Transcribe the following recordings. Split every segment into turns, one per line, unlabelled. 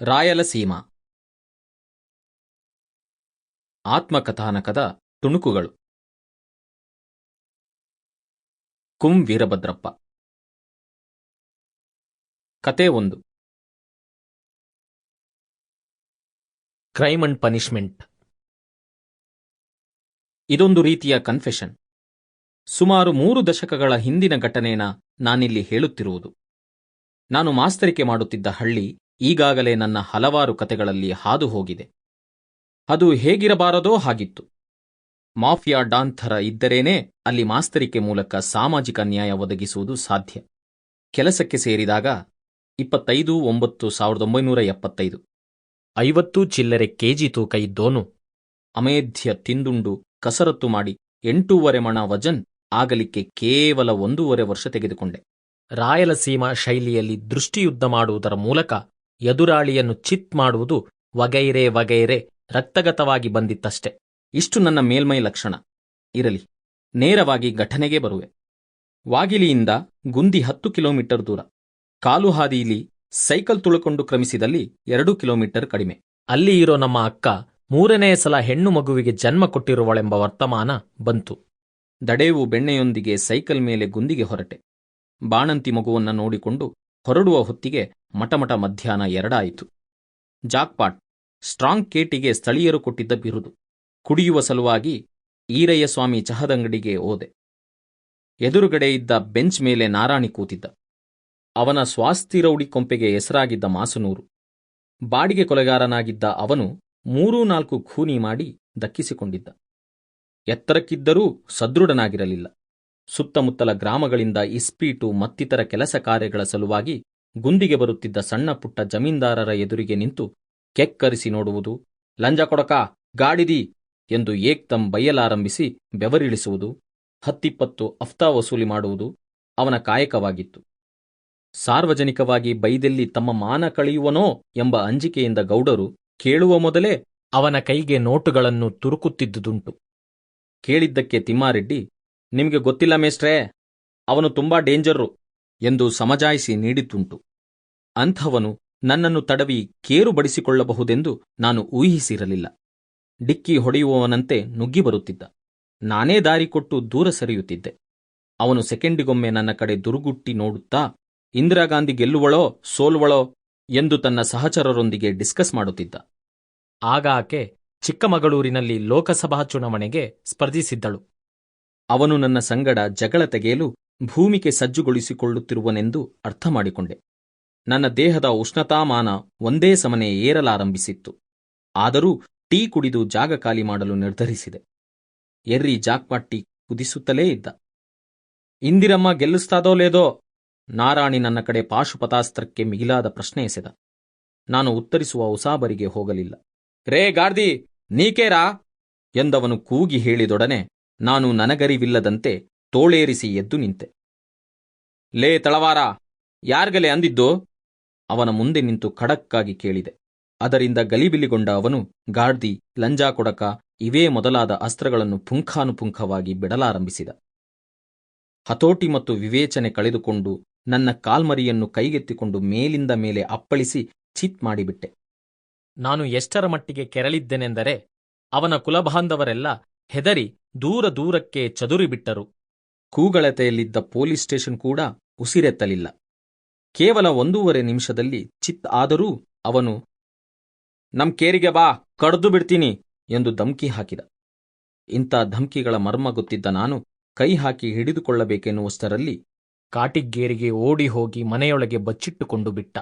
ರಾಯಲಸೀಮಾ. ಆತ್ಮಕಥಾನಕದ ತುಣುಕುಗಳು. ಕುಂ ವೀರಭದ್ರಪ್ಪ. ಕತೆ ಒಂದು. Crime and punishment. ಇದೊಂದು ರೀತಿಯ ಕನ್ಫೆಷನ್ ಸುಮಾರು ಮೂರು ದಶಕಗಳ ಹಿಂದಿನ ಘಟನೆನ ನಾನಿಲ್ಲಿ ಹೇಳುತ್ತಿರುವುದು. ನಾನು ಮಾಸ್ತರಿಕೆ ಮಾಡುತ್ತಿದ್ದ ಹಳ್ಳಿ ಈಗಾಗಲೇ ನನ್ನ ಹಲವಾರು ಕತೆಗಳಲ್ಲಿ ಹಾದು ಹೋಗಿದೆ ಅದು ಹೇಗಿರಬಾರದೋ ಹಾಗಿತ್ತು. ಮಾಫಿಯಾ ಡಾನ್ ಥರ ಇದ್ದರೇನೇ ಅಲ್ಲಿ ಮಾಸ್ತರಿಕೆ ಮೂಲಕ ಸಾಮಾಜಿಕ ನ್ಯಾಯ ಒದಗಿಸುವುದು ಸಾಧ್ಯ. ಕೆಲಸಕ್ಕೆ ಸೇರಿದಾಗ ಇಪ್ಪತ್ತೈದು ಒಂಬತ್ತು ಸಾವಿರದ ಒಂಬೈನೂರ ಎಪ್ಪತ್ತೈದು. ಐವತ್ತು ಚಿಲ್ಲರೆ ಕೆಜಿ ತೂಕ ಇದ್ದೋನು. ಅಮೇಧ್ಯ ತಿಂದುಂಡು ಕಸರತ್ತು ಮಾಡಿ ಎಂಟೂವರೆ ಮಣ ವಜನ್ ಆಗಲಿಕ್ಕೆ ಕೇವಲ ಒಂದೂವರೆ ವರ್ಷ ತೆಗೆದುಕೊಂಡೆ. ರಾಯಲಸೀಮಾ ಶೈಲಿಯಲ್ಲಿ ದೃಷ್ಟಿಯುದ್ಧ ಮಾಡುವುದರ ಮೂಲಕ ಎದುರಾಳಿಯನ್ನು ಚಿತ್ ಮಾಡುವುದು ವಗೈರೆ ವಗೈರೆ ರಕ್ತಗತವಾಗಿ ಬಂದಿತ್ತಷ್ಟೆ. ಇಷ್ಟು ನನ್ನ ಮೇಲ್ಮೈ ಲಕ್ಷಣ. ಇರಲಿ, ನೇರವಾಗಿ ಘಟನೆಗೆ ಬರುವೆ. ವಾಗಿಲಿಯಿಂದ ಗುಂದಿ ಹತ್ತು ಕಿಲೋಮೀಟರ್ ದೂರ. ಕಾಲು ಹಾದಿಯಲ್ಲಿ ಸೈಕಲ್ ತುಳುಕೊಂಡು ಕ್ರಮಿಸಿದಲ್ಲಿ ಎರಡು ಕಿಲೋಮೀಟರ್ ಕಡಿಮೆ. ಅಲ್ಲಿ ಇರೋ ನಮ್ಮ ಅಕ್ಕ ಮೂರನೇ ಸಲ ಹೆಣ್ಣು ಮಗುವಿಗೆ ಜನ್ಮ ಕೊಟ್ಟಿರುವಳೆಂಬ ವರ್ತಮಾನ ಬಂತು. ದಡೇವು ಬೆಣ್ಣೆಯೊಂದಿಗೆ ಸೈಕಲ್ ಮೇಲೆ ಗುಂದಿಗೆ ಹೊರಟೆ. ಬಾಣಂತಿ ಮಗುವನ್ನ ನೋಡಿಕೊಂಡು ಹೊರಡುವ ಹೊತ್ತಿಗೆ ಮಟಮಟ ಮಧ್ಯಾಹ್ನ ಎರಡಾಯಿತು. ಜಾಕ್ಪಾಟ್, ಸ್ಟ್ರಾಂಗ್ ಕೇಟಿಗೆ ಸ್ಥಳೀಯರು ಕೊಟ್ಟಿದ್ದ ಬಿರುದು. ಕುಡಿಯುವ ಸಲುವಾಗಿ ಈರಯ್ಯಸ್ವಾಮಿ ಚಹದಂಗಡಿಗೆ ಓದೆ ಎದುರುಗಡೆ ಇದ್ದ ಬೆಂಚ್ ಮೇಲೆ ನಾರಾಣಿ ಕೂತಿದ್ದ. ಅವನ ಸ್ವಾಸ್ತಿರೌಡಿ ಕೊಂಪೆಗೆ ಹೆಸರಾಗಿದ್ದ ಮಾಸುನೂರು. ಬಾಡಿಗೆ ಕೊಲೆಗಾರನಾಗಿದ್ದ ಅವನು ಮೂರೂ ನಾಲ್ಕು ಖೂನಿ ಮಾಡಿ ದಕ್ಕಿಸಿಕೊಂಡಿದ್ದ. ಎತ್ತರಕ್ಕಿದ್ದರೂ ಸದೃಢನಾಗಿರಲಿಲ್ಲ. ಸುತ್ತಮುತ್ತಲ ಗ್ರಾಮಗಳಿಂದ ಇಸ್ಪೀಟು ಮತ್ತಿತರ ಕೆಲಸ ಕಾರ್ಯಗಳ ಸಲುವಾಗಿ ಗುಂದಿಗೆ ಬರುತ್ತಿದ್ದ ಸಣ್ಣ ಪುಟ್ಟ ಜಮೀನ್ದಾರರ ಎದುರಿಗೆ ನಿಂತು ಕೆಕ್ಕರಿಸಿ ನೋಡುವುದು, ಲಂಜ ಕೊಡಕ, ಗಾಡಿದಿ ಎಂದು ಏಕ್ತಂ ಬೈಯಲಾರಂಭಿಸಿ ಬೆವರಿಳಿಸುವುದು, ಹತ್ತಿಪ್ಪತ್ತು ಅಫ್ತಾ ವಸೂಲಿ ಮಾಡುವುದು ಅವನ ಕಾಯಕವಾಗಿತ್ತು. ಸಾರ್ವಜನಿಕವಾಗಿ ಬೈದೆಲ್ಲಿ ತಮ್ಮ ಮಾನ ಕಳೆಯುವನೋ ಎಂಬ ಅಂಜಿಕೆಯಿಂದ ಗೌಡರು ಕೇಳುವ ಮೊದಲೇ ಅವನ ಕೈಗೆ ನೋಟುಗಳನ್ನು ತುರುಕುತ್ತಿದ್ದುದುಂಟು. ಕೇಳಿದ್ದಕ್ಕೆ ತಿಮ್ಮಾರೆಡ್ಡಿ, ನಿಮಗೆ ಗೊತ್ತಿಲ್ಲ ಮೇಷ್ಟ್ರೇ, ಅವನು ತುಂಬಾ ಡೇಂಜರ್ರು ಎಂದು ಸಮಜಾಯಿಸಿ ನೀಡಿದ್ದುಂಟು. ಅಂಥವನು ನನ್ನನ್ನು ತಡವಿ ಕೇರು ಬಡಿಸಿಕೊಳ್ಳಬಹುದೆಂದು ನಾನು ಊಹಿಸಿರಲಿಲ್ಲ. ಡಿಕ್ಕಿ ಹೊಡೆಯುವವನಂತೆ ನುಗ್ಗಿ ಬರುತ್ತಿದ್ದ. ನಾನೇ ದಾರಿ ಕೊಟ್ಟು ದೂರ ಸರಿಯುತ್ತಿದ್ದೆ. ಅವನು ಸೆಕೆಂಡಿಗೊಮ್ಮೆ ನನ್ನ ಕಡೆ ದುರುಗುಟ್ಟಿ ನೋಡುತ್ತಾ ಇಂದಿರಾಗಾಂಧಿ ಗೆಲ್ಲುವಳೋ, ಸೋಲುವಳೋ ಎಂದು ತನ್ನ ಸಹಚರರೊಂದಿಗೆ ಡಿಸ್ಕಸ್ ಮಾಡುತ್ತಿದ್ದ. ಆಗ ಆಕೆ ಚಿಕ್ಕಮಗಳೂರಿನಲ್ಲಿ ಲೋಕಸಭಾ ಚುನಾವಣೆಗೆ ಸ್ಪರ್ಧಿಸಿದ್ದಳು. ಅವನು ನನ್ನ ಸಂಗಡ ಜಗಳ ತೆಗೆಯಲು ಭೂಮಿಗೆ ಸಜ್ಜುಗೊಳಿಸಿಕೊಳ್ಳುತ್ತಿರುವನೆಂದು ಅರ್ಥ ಮಾಡಿಕೊಂಡೆ. ನನ್ನ ದೇಹದ ಉಷ್ಣತಾಮಾನ ಒಂದೇ ಸಮನೆ ಏರಲಾರಂಭಿಸಿತ್ತು. ಆದರೂ ಟೀ ಕುಡಿದು ಜಾಗ ಖಾಲಿ ಮಾಡಲು ನಿರ್ಧರಿಸಿದೆ. ಎರ್ರಿ ಜಾಕ್ಪಾಟ್ ಟೀ ಕುದಿಸುತ್ತಲೇ ಇದ್ದ. ಇಂದಿರಮ್ಮ ಗೆಲ್ಲಿಸ್ತಾದೋ ಲೇದೋ? ನಾರಾಣಿ ನನ್ನ ಕಡೆ ಪಾಶುಪತಾಸ್ತ್ರಕ್ಕೆ ಮಿಗಿಲಾದ ಪ್ರಶ್ನೆ ಎಸೆದ. ನಾನು ಉತ್ತರಿಸುವ ಉಸಾಬರಿಗೆ ಹೋಗಲಿಲ್ಲ. ರೇ ಗಾರ್ದಿ ನೀಕೇರಾ ಎಂದವನು ಕೂಗಿ ಹೇಳಿದೊಡನೆ ನಾನು ನನಗರಿವಿಲ್ಲದಂತೆ ತೋಳೇರಿಸಿ ಎದ್ದು ನಿಂತೆ. ಲೇ ತಳವಾರ, ಯಾರ್ಗಲೆ ಅಂದಿದ್ದು? ಅವನ ಮುಂದೆ ನಿಂತು ಖಡಕ್ಕಾಗಿ ಕೇಳಿದೆ. ಅದರಿಂದ ಗಲಿಬಿಲಿಗೊಂಡ ಅವನು, ಗಾರ್ದಿ, ಲಂಜಾ ಕೊಡಕ ಇವೇ ಮೊದಲಾದ ಅಸ್ತ್ರಗಳನ್ನು ಪುಂಖಾನುಪುಂಖವಾಗಿ ಬಿಡಲಾರಂಭಿಸಿದ. ಹತೋಟಿ ಮತ್ತು ವಿವೇಚನೆ ಕಳೆದುಕೊಂಡು ನನ್ನ ಕಾಲ್ಮರಿಯನ್ನು ಕೈಗೆತ್ತಿಕೊಂಡು ಮೇಲಿಂದ ಮೇಲೆ ಅಪ್ಪಳಿಸಿ ಚಿತ್ ಮಾಡಿಬಿಟ್ಟೆ. ನಾನು ಎಷ್ಟರ ಮಟ್ಟಿಗೆ ಕೆರಳಿದ್ದೆನೆಂದರೆ ಅವನ ಕುಲಬಾಂಧವರೆಲ್ಲ ಹೆದರಿ ದೂರ ದೂರಕ್ಕೆ ಚದುರಿಬಿಟ್ಟರು. ಕೂಗಳತೆಯಲ್ಲಿದ್ದ ಪೊಲೀಸ್ ಸ್ಟೇಷನ್ ಕೂಡ ಉಸಿರೆತ್ತಲಿಲ್ಲ. ಕೇವಲ ಒಂದೂವರೆ ನಿಮಿಷದಲ್ಲಿ ಚಿತ್ ಆದರೂ ಅವನು ನಮ್ ಕೇರಿಗೆ ಬಾ ಕಡ್ದು ಬಿಡ್ತೀನಿ ಎಂದು ಧಮ್ಕಿ ಹಾಕಿದ. ಇಂಥ ಧಮ್ಕಿಗಳ ಮರ್ಮ ಗೊತ್ತಿದ್ದ ನಾನು ಕೈ ಹಾಕಿ ಹಿಡಿದುಕೊಳ್ಳಬೇಕೆನ್ನುವಷ್ಟರಲ್ಲಿ ಕಾಟಿಗೇರಿಗೆ ಓಡಿ ಹೋಗಿ ಮನೆಯೊಳಗೆ ಬಚ್ಚಿಟ್ಟುಕೊಂಡು ಬಿಟ್ಟ.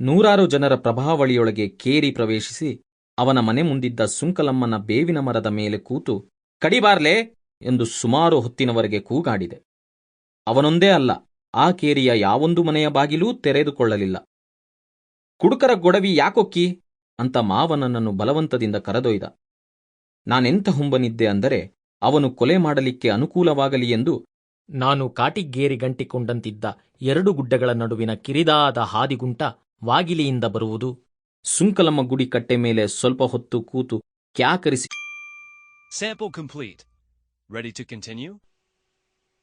ನೂರಾರು ಜನರ ಪ್ರಭಾವಳಿಯೊಳಗೆ ಕೇರಿ ಪ್ರವೇಶಿಸಿ ಅವನ ಮನೆ ಮುಂದಿದ್ದ ಸುಂಕಲಮ್ಮನ ಬೇವಿನ ಮರದ ಮೇಲೆ ಕೂತು ಕಡಿಬಾರ್ಲೆ ಎಂದು ಸುಮಾರು ಹೊತ್ತಿನವರೆಗೆ ಕೂಗಾಡಿದೆ. ಅವನೊಂದೇ ಅಲ್ಲ, ಆ ಕೇರಿಯ ಯಾವೊಂದು ಮನೆಯ ಬಾಗಿಲೂ ತೆರೆದುಕೊಳ್ಳಲಿಲ್ಲ. ಕುಡುಕರ ಗೊಡವಿ ಯಾಕೊಕ್ಕಿ? ಅಂತ ಮಾವನನ್ನು ಬಲವಂತದಿಂದ ಕರೆದೊಯ್ದ. ನಾನೆಂಥ ಹುಂಬನಿದ್ದೆ ಅಂದರೆ ಅವನು ಕೊಲೆ ಮಾಡಲಿಕ್ಕೆ ಅನುಕೂಲವಾಗಲಿ ಎಂದು ನಾನು ಕಾಟಿಗೇರಿ ಗಂಟಿಕೊಂಡಂತಿದ್ದ ಎರಡು ಗುಡ್ಡಗಳ ನಡುವಿನ ಕಿರಿದಾದ ಹಾದಿಗುಂಟ ವಾಗಿಲಿಯಿಂದ ಬರುವುದು. ಸುಂಕಲಮ್ಮ ಗುಡಿ ಕಟ್ಟೆ ಮೇಲೆ ಸ್ವಲ್ಪ ಹೊತ್ತು ಕೂತು ಕ್ಯಾಕರಿಸಿ